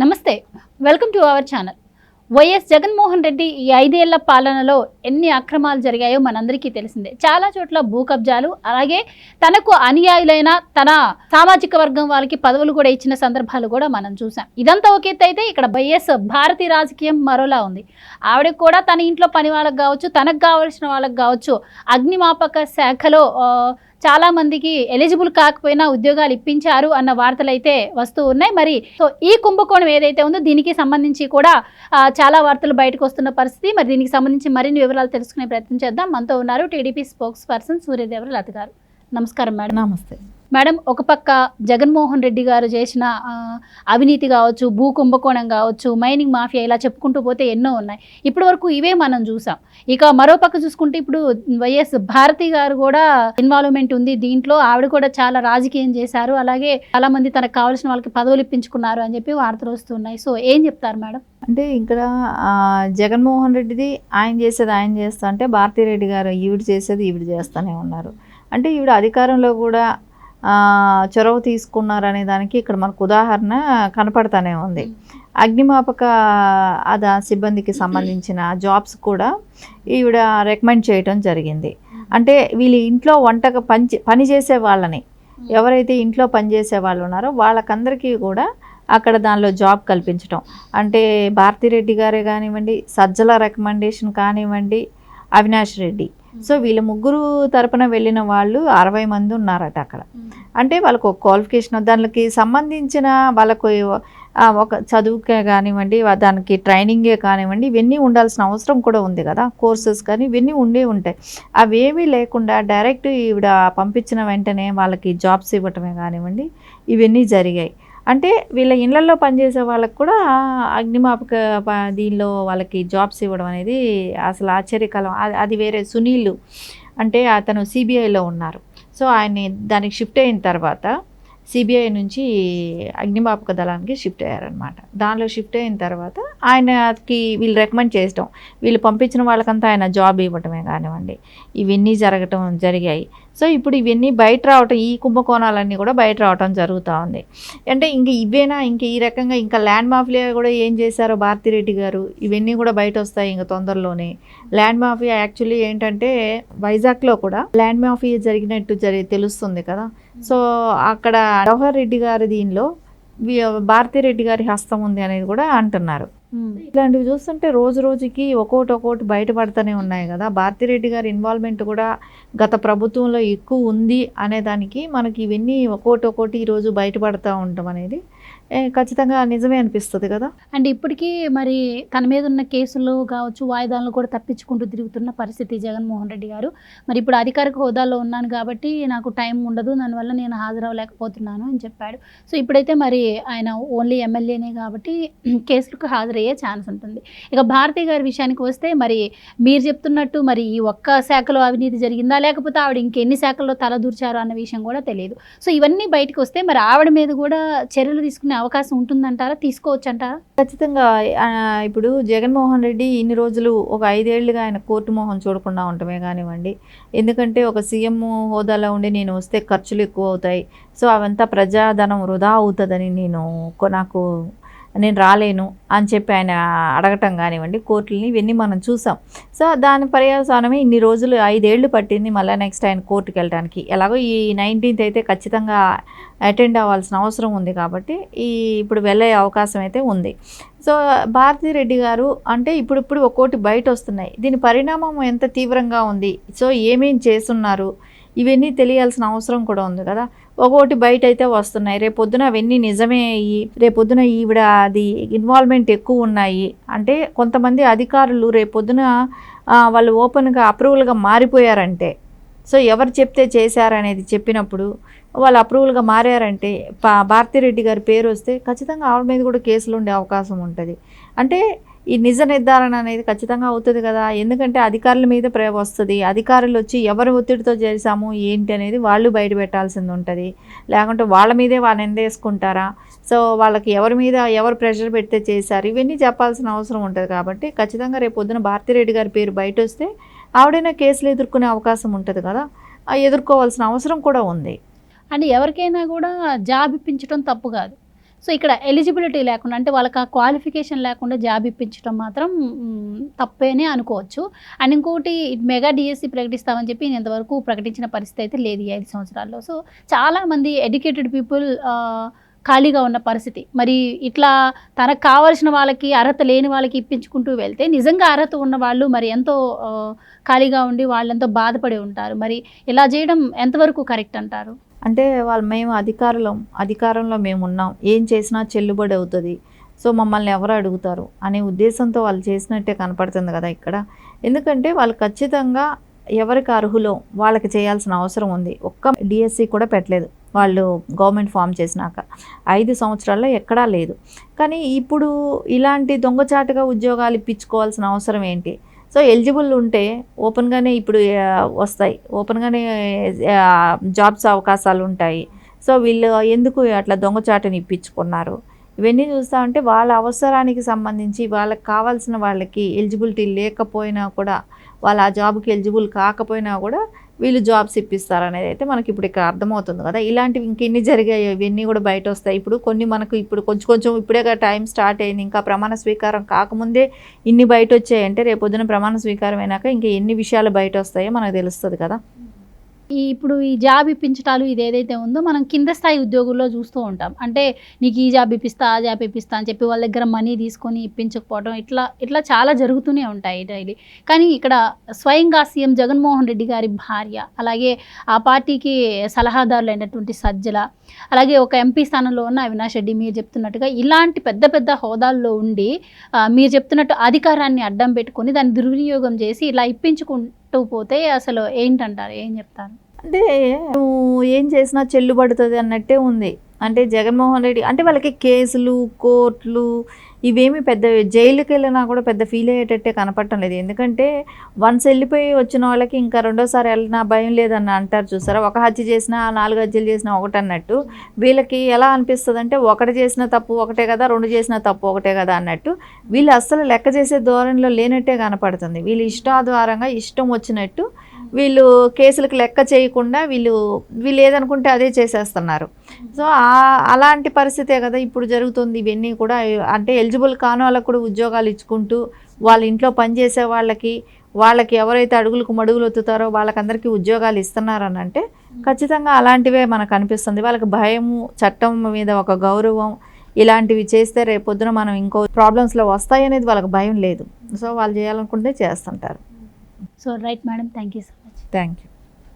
నమస్తే welcome to our channel. YS Jaganmohan Reddy ఈ ఐదేళ్ళ పాలనలో ఎన్ని అక్రమాలు జరిగాయో మనందరికీ తెలిసిందే. చాలా చోట్ల భూ కబ్జాలు అలాగే తనకు అనుయాయులైన తన సామాజిక వర్గం వాళ్ళకి పదవులు కూడా ఇచ్చిన సందర్భాలు కూడా మనం చూసాం. ఇదంతా ఒక ఎత్తు అయితే ఇక్కడ వైఎస్ భారతీ రాజకీయం మరోలా ఉంది. ఆవిడకి కూడా తన ఇంట్లో పని వాళ్ళకి కావచ్చు తనకు కావలసిన వాళ్ళకి కావచ్చు అగ్నిమాపక శాఖలో చాలా మందికి ఎలిజిబుల్ కాకపోయినా ఉద్యోగాలు ఇప్పించారు అన్న వార్తలు అయితే వస్తూ ఉన్నాయి. మరి సో ఈ కుంభకోణం ఏదైతే ఉందో దీనికి సంబంధించి కూడా చాలా వార్తలు బయటకు వస్తున్న పరిస్థితి. మరి దీనికి సంబంధించి మరిన్ని వివరాలు తెలుసుకునే ప్రయత్నం చేద్దాం. మనతో ఉన్నారు TDP spokesperson Suryadevara Latha గారు. నమస్కారం మేడం. నమస్తే. మేడం ఒక పక్క జగన్మోహన్ రెడ్డి గారు చేసిన అవినీతి కావచ్చు భూ కుంభకోణం కావచ్చు మైనింగ్ మాఫియా ఇలా చెప్పుకుంటూ పోతే ఎన్నో ఉన్నాయి. ఇప్పటి వరకు ఇవే మనం చూసాం. ఇక మరో పక్క చూసుకుంటే ఇప్పుడు వైఎస్ భారతి గారు కూడా ఇన్వాల్వ్మెంట్ ఉంది. దీంట్లో ఆవిడ కూడా చాలా రాజకీయం చేశారు. అలాగే చాలా మంది తనకు కావాల్సిన వాళ్ళకి పదవులు ఇప్పించుకున్నారు అని చెప్పి వార్తలు వస్తున్నాయి. సో ఏం చెప్తారు మేడం? అంటే ఇక్కడ జగన్మోహన్ రెడ్డిది ఆయన చేసేది ఆయన చేస్తా అంటే భారతీరెడ్డి గారు ఈవిడ చేసేది ఈవిడ చేస్తూనే ఉన్నారు. అంటే ఈవిడ అధికారంలో కూడా చొరవ తీసుకున్నారు అనే దానికి ఇక్కడ మనకు ఉదాహరణ కనపడతానే ఉంది. అగ్నిమాపక అద సిబ్బందికి సంబంధించిన జాబ్స్ కూడా ఈవిడ రికమెండ్ చేయటం జరిగింది. అంటే వీళ్ళు ఇంట్లో వంటక పని పని చేసే వాళ్ళని ఎవరైతే ఇంట్లో పనిచేసే వాళ్ళు ఉన్నారో వాళ్ళకందరికీ కూడా అక్కడ దానిలో జాబ్ కల్పించడం అంటే భారతిరెడ్డి గారే కానివ్వండి సజ్జల రికమెండేషన్ కానివ్వండి అవినాష్ రెడ్డి. సో వీళ్ళ ముగ్గురు తరపున వెళ్ళిన వాళ్ళు అరవై మంది ఉన్నారట అక్కడ. అంటే వాళ్ళకు ఒక క్వాలిఫికేషన్ దానికి సంబంధించిన వాళ్ళకు ఒక చదువుకే కానివ్వండి దానికి ట్రైనింగే కానివ్వండి ఇవన్నీ ఉండాల్సిన అవసరం కూడా ఉంది కదా. కోర్సెస్ కానీ ఇవన్నీ ఉండే ఉంటాయి. అవేమీ లేకుండా డైరెక్ట్ ఈవిడ పంపించిన వెంటనే వాళ్ళకి జాబ్స్ ఇవ్వటమే కానివ్వండి ఇవన్నీ జరిగాయి. అంటే వీళ్ళ ఇళ్ళలో పనిచేసే వాళ్ళకి కూడా అగ్నిమాపక దీనిలో వాళ్ళకి జాబ్స్ ఇవ్వడం అనేది అసలు ఆశ్చర్యకలం అది- అది వేరే సునీల్. అంటే అతను సిబిఐలో ఉన్నారు. సో ఆయన్ని దానికి షిఫ్ట్ అయిన తర్వాత సిబిఐ నుంచి అగ్నిమాపక దళానికి షిఫ్ట్ అయ్యారనమాట దానిలో షిఫ్ట్ అయిన తర్వాత ఆయనకి వీళ్ళు రికమెండ్ చేయటం వీళ్ళు పంపించిన వాళ్ళకంతా ఆయన జాబ్ ఇవ్వటమే కానివ్వండి. ఇవన్నీ జరగటం జరిగాయి. సో ఇప్పుడు ఇవన్నీ బయట రావటం ఈ కుంభకోణాలన్నీ కూడా బయట రావటం జరుగుతూ ఉంది. అంటే ఇంక ఇవేనా? ఇంక ఈ రకంగా ఇంకా ల్యాండ్ మాఫియా కూడా ఏం చేశారో భారతిరెడ్డి గారు? ఇవన్నీ కూడా బయట వస్తాయి ఇంకా తొందరలోనే. ల్యాండ్ మాఫియా యాక్చువల్లీ ఏంటంటే వైజాగ్లో కూడా ల్యాండ్ మాఫియా జరిగినట్టు జరి తెలుస్తుంది కదా. సో అక్కడ జవహర్ రెడ్డి గారి దీనిలో వి- భారతిరెడ్డి గారి హస్తం ఉంది అనేది కూడా అంటున్నారు. ఇట్లాంటివి చూస్తుంటే రోజు రోజుకి ఒక్కోటి ఒక్కోటి బయటపడుతూనే ఉన్నాయి కదా. భారతిరెడ్డి గారి ఇన్వాల్వ్మెంట్ కూడా గత ప్రభుత్వంలో ఎక్కువ ఉంది అనే దానికి మనకి ఇవన్నీ ఒక్కోటి ఒక్కోటి ఈరోజు బయటపడుతూ ఉండటం అనేది ఖచ్చితంగా నిజమే అనిపిస్తుంది కదా. అండ్ ఇప్పటికీ మరి తన మీద ఉన్న కేసులు కావచ్చు వాయిదాలను కూడా తప్పించుకుంటూ తిరుగుతున్న పరిస్థితి జగన్మోహన్ రెడ్డి గారు. మరి ఇప్పుడు అధికారిక హోదాలో ఉన్నాను కాబట్టి నాకు టైం ఉండదు దానివల్ల నేను హాజరవ్వలేకపోతున్నాను అని చెప్పాడు. సో ఇప్పుడైతే మరి ఆయన ఓన్లీ ఎమ్మెల్యేనే కాబట్టి కేసులకు హాజరయ్యే ఛాన్స్ ఉంటుంది. ఇక భారతి గారి విషయానికి వస్తే మరి మీరు చెప్తున్నట్టు మరి ఈ ఒక్క శాఖలో అవినీతి జరిగిందా? లేకపోతే ఆవిడ ఇంకెన్ని శాఖల్లో తలదూర్చారు అన్న విషయం కూడా తెలియదు. సో ఇవన్నీ బయటకు వస్తే మరి ఆవిడ మీద కూడా చర్యలు తీసుకునే అవకాశం ఉంటుందంటారా? తీసుకోవచ్చు అంటారా ఖచ్చితంగా ఇప్పుడు జగన్మోహన్ రెడ్డి ఇన్ని రోజులు ఒక ఐదేళ్ళుగా ఆయన కోర్టు మోహన్ చూడకుండా ఉండటమే కానివ్వండి. ఎందుకంటే ఒక సీఎం హోదాలో ఉండి నేను వస్తే ఖర్చులు ఎక్కువ అవుతాయి. సో అవంతా ప్రజాధనం వృధా అవుతుందని నేను కొ- నాకు నేను రాలేను అని చెప్పి ఆయన అడగటం కానివ్వండి కోర్టులని ఇవన్నీ మనం చూసాం. సో దాని పర్యవసానమే ఇన్ని రోజులు ఐదేళ్ళు పట్టింది మళ్ళీ నెక్స్ట్ ఆయన కోర్టుకి వెళ్ళడానికి ఎలాగో ఈ నైన్టీన్త్ అయితే ఖచ్చితంగా అటెండ్ అవ్వాల్సిన అవసరం ఉంది కాబట్టి ఈ ఇప్పుడు వెళ్ళే అవకాశం అయితే ఉంది. సో భారతీ రెడ్డి గారు అంటే ఇప్పుడు ఇప్పుడు ఒక్కోటి బయట వస్తున్నాయి దీని పరిణామం ఎంత తీవ్రంగా ఉంది? సో ఏమేం చేస్తున్నారు? ఇవన్నీ తెలియాల్సిన అవసరం కూడా ఉంది కదా. ఒక్కొక్కటి బయట అయితే వస్తున్నాయి. రేపొద్దున అవన్నీ నిజమే అయ్యి రేపొద్దున ఈవిడ అది ఇన్వాల్వ్మెంట్ ఎక్కువ ఉన్నాయి అంటే కొంతమంది అధికారులు రేపొద్దున వాళ్ళు ఓపెన్గా అప్రూవల్గా మారిపోయారంటే సో ఎవరు చెప్తే చేశారనేది చెప్పినప్పుడు వాళ్ళు అప్రూవల్గా మారారంటే పా భారతిరెడ్డి గారి పేరు వస్తే ఖచ్చితంగా ఆవిడ మీద కూడా కేసులు ఉండే అవకాశం ఉంటుంది. అంటే ఈ నిజ నిర్ధారణ అనేది ఖచ్చితంగా అవుతుంది కదా? ఎందుకంటే అధికారుల మీద ప్రే వస్తుంది. అధికారులు వచ్చి ఎవరి ఒత్తిడితో చేశాము ఏంటి అనేది వాళ్ళు బయట పెట్టాల్సింది ఉంటుంది. లేకుంటే వాళ్ళ మీదే వాళ్ళు ఎందేసుకుంటారా సో వాళ్ళకి ఎవరి మీద ఎవరు ప్రెషర్ పెడితే చేశారు? ఇవన్నీ చెప్పాల్సిన అవసరం ఉంటుంది కాబట్టి ఖచ్చితంగా రేపు పొద్దున భారతిరెడ్డి గారి పేరు బయట వస్తే ఆవిడైనా కేసులు ఎదుర్కొనే అవకాశం ఉంటుంది కదా? ఎదుర్కోవాల్సిన అవసరం కూడా ఉంది. అండ్ ఎవరికైనా కూడా జాబ్ ఇప్పించడం తప్పు కాదు. సో ఇక్కడ ఎలిజిబిలిటీ లేకుండా అంటే వాళ్ళకి ఆ క్వాలిఫికేషన్ లేకుండా జాబ్ ఇప్పించడం మాత్రం తప్పేనే అనుకోవచ్చు. అండ్ ఇంకోటి మెగా డిఎస్సి ప్రకటిస్తామని చెప్పి నేను ఇంతవరకు ప్రకటించిన పరిస్థితి అయితే లేదు ఈ ఐదు సంవత్సరాల్లో. సో చాలామంది ఎడ్యుకేటెడ్ పీపుల్ ఖాళీగా ఉన్న పరిస్థితి. మరి ఇట్లా తనకు కావాల్సిన వాళ్ళకి అర్హత లేని వాళ్ళకి ఇప్పించుకుంటూ వెళ్తే నిజంగా అర్హత ఉన్న వాళ్ళు మరి ఎంతో ఖాళీగా ఉండి వాళ్ళు ఎంతో బాధపడి ఉంటారు. మరి ఇలా చేయడం ఎంతవరకు కరెక్ట్ అంటారు? అంటే వాళ్ళు మేము అధికారులం అధికారంలో మేము ఉన్నాం. ఏం చేసినా చెల్లుబడి అవుతుంది. సో మమ్మల్ని ఎవరు అడుగుతారు? అనే ఉద్దేశంతో వాళ్ళు చేసినట్టే కనపడుతుంది కదా ఇక్కడ. ఎందుకంటే వాళ్ళు ఖచ్చితంగా ఎవరికి అర్హులో వాళ్ళకి చేయాల్సిన అవసరం ఉంది. ఒక్క డిఎస్సి కూడా పెట్టలేదు. వాళ్ళు గవర్నమెంట్ ఫామ్ చేసినాక. ఐదు సంవత్సరాల్లో ఎక్కడా లేదు. కానీ ఇప్పుడు ఇలాంటి దొంగచాటుగా ఉద్యోగాలు ఇప్పించుకోవాల్సిన అవసరం ఏంటి? సో ఎలిజిబుల్ ఉంటే ఓపెన్గానే ఇప్పుడు వస్తాయి. ఓపెన్గానే జాబ్స్ అవకాశాలు ఉంటాయి. సో వీళ్ళు ఎందుకు అట్లా దొంగచాటుని ఇప్పించుకున్నారు? ఇవన్నీ చూస్తామంటే వాళ్ళ అవసరానికి సంబంధించి వాళ్ళకి కావాల్సిన వాళ్ళకి ఎలిజిబిలిటీ లేకపోయినా కూడా వాళ్ళు ఆ జాబ్కి ఎలిజిబుల్ కాకపోయినా కూడా వీళ్ళు జాబ్స్ ఇప్పిస్తారు అనేది అయితే మనకి ఇప్పుడు ఇక్కడ అర్థమవుతుంది కదా. ఇలాంటివి ఇంకెన్ని జరిగాయి ఇవన్నీ కూడా బయట వస్తాయి. ఇప్పుడు కొన్ని మనకు ఇప్పుడు కొంచెం కొంచెం ఇప్పుడే టైం స్టార్ట్ అయింది. ఇంకా ప్రమాణ స్వీకారం కాకముందే ఇన్ని బయట వచ్చాయంటే రేపు పొద్దున ప్రమాణ స్వీకారం అయినాక ఇంకా ఎన్ని విషయాలు బయట వస్తాయో మనకు తెలుస్తుంది కదా. ఈ ఇప్పుడు ఈ జాబ్ ఇప్పించటాలు ఇది ఏదైతే ఉందో మనం కింద స్థాయి ఉద్యోగుల్లో చూస్తూ ఉంటాం. అంటే నీకు ఈ జాబ్ ఇప్పిస్తా ఆ జాబ్ ఇప్పిస్తా అని చెప్పి వాళ్ళ దగ్గర మనీ తీసుకొని ఇప్పించకపోవడం ఇట్లా ఇట్లా చాలా జరుగుతూనే ఉంటాయి డైలీ. కానీ ఇక్కడ స్వయంగా సీఎం జగన్మోహన్ రెడ్డి గారి భార్య అలాగే ఆ పార్టీకి సలహాదారులు అయినటువంటి సజ్జల అలాగే ఒక ఎంపీ స్థానంలో ఉన్న అవినాష్ రెడ్డి మీరు చెప్తున్నట్టుగా ఇలాంటి పెద్ద పెద్ద హోదాల్లో ఉండి మీరు చెప్తున్నట్టు అధికారాన్ని అడ్డం పెట్టుకొని దాన్ని దుర్వినియోగం చేసి ఇలా ఇప్పించుకుంటూ పోతే అసలు ఏంటంటారు? ఏం చెప్తారు? అంటే నువ్వు ఏం చేసినా చెల్లుబడుతుంది అన్నట్టే ఉంది. అంటే జగన్మోహన్ రెడ్డి అంటే వాళ్ళకి కేసులు కోర్టులు ఇవేమి పెద్ద జైలుకి వెళ్ళినా కూడా పెద్ద ఫీల్ అయ్యేటట్టే కనపడటం లేదు. ఎందుకంటే వన్స్ వెళ్ళిపోయి వచ్చిన వాళ్ళకి ఇంకా రెండోసారి వెళ్ళినా భయం లేదని అంటారు చూసారా? ఒక హత్య చేసినా నాలుగు హత్యలు చేసినా ఒకటి అన్నట్టు వీళ్ళకి ఎలా అనిపిస్తుంది అంటే ఒకటి చేసిన తప్పు ఒకటే కదా రెండు చేసిన తప్పు ఒకటే కదా అన్నట్టు వీళ్ళు అస్సలు లెక్క చేసే ధోరణిలో లేనట్టే కనపడుతుంది. వీళ్ళు ఇష్టాధారంగా ఇష్టం వచ్చినట్టు వీళ్ళు కేసులకు లెక్క చేయకుండా వీళ్ళు వీళ్ళు ఏదనుకుంటే అదే చేసేస్తున్నారు. సో అలాంటి పరిస్థితే కదా ఇప్పుడు జరుగుతుంది. ఇవన్నీ కూడా అంటే ఎలిజిబుల్ కాని వాళ్ళకు కూడా ఉద్యోగాలు ఇచ్చుకుంటూ వాళ్ళ ఇంట్లో పనిచేసే వాళ్ళకి వాళ్ళకి ఎవరైతే అడుగులకు మడుగులు ఒత్తుతారో వాళ్ళకందరికీ ఉద్యోగాలు ఇస్తున్నారని అంటే ఖచ్చితంగా అలాంటివే మనకు అనిపిస్తుంది. వాళ్ళకి భయము చట్టం మీద ఒక గౌరవం ఇలాంటివి చేస్తే రేపొద్దున మనం ఇంకో ప్రాబ్లమ్స్లో వస్తాయనేది వాళ్ళకి భయం లేదు. సో వాళ్ళు చేయాలనుకుంటే చేస్తుంటారు. So right madam. Thank you sir. Much thank you